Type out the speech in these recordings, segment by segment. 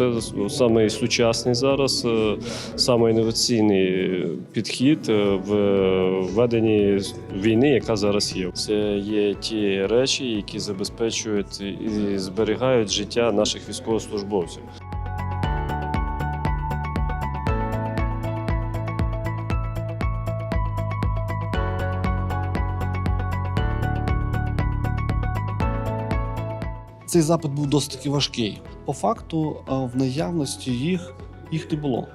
Це саме сучасний зараз, е, саме інноваційний підхід е, в веденні війни, яка зараз є. Це є ті речі, які забезпечують і зберігають життя наших військовослужбовців. Цей запит був досить важкий. По факту, е, в наявності їх, їх не було.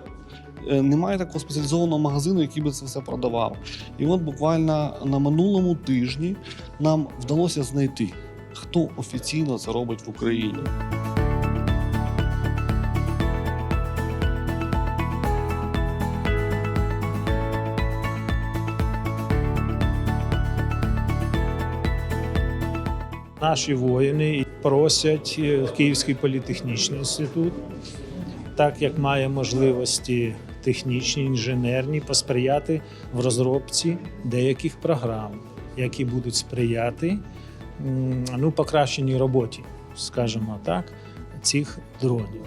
Е, Немає такого спеціалізованого магазину, який би це все продавав. І от буквально на минулому тижні нам вдалося знайти, хто офіційно це робить в Україні. Наші воїни просять е, Київський політехнічний інститут, так як має можливості технічні, інженерні, посприяти в розробці деяких програм, які будуть сприяти ну, покращеній роботі, скажімо так, цих дронів.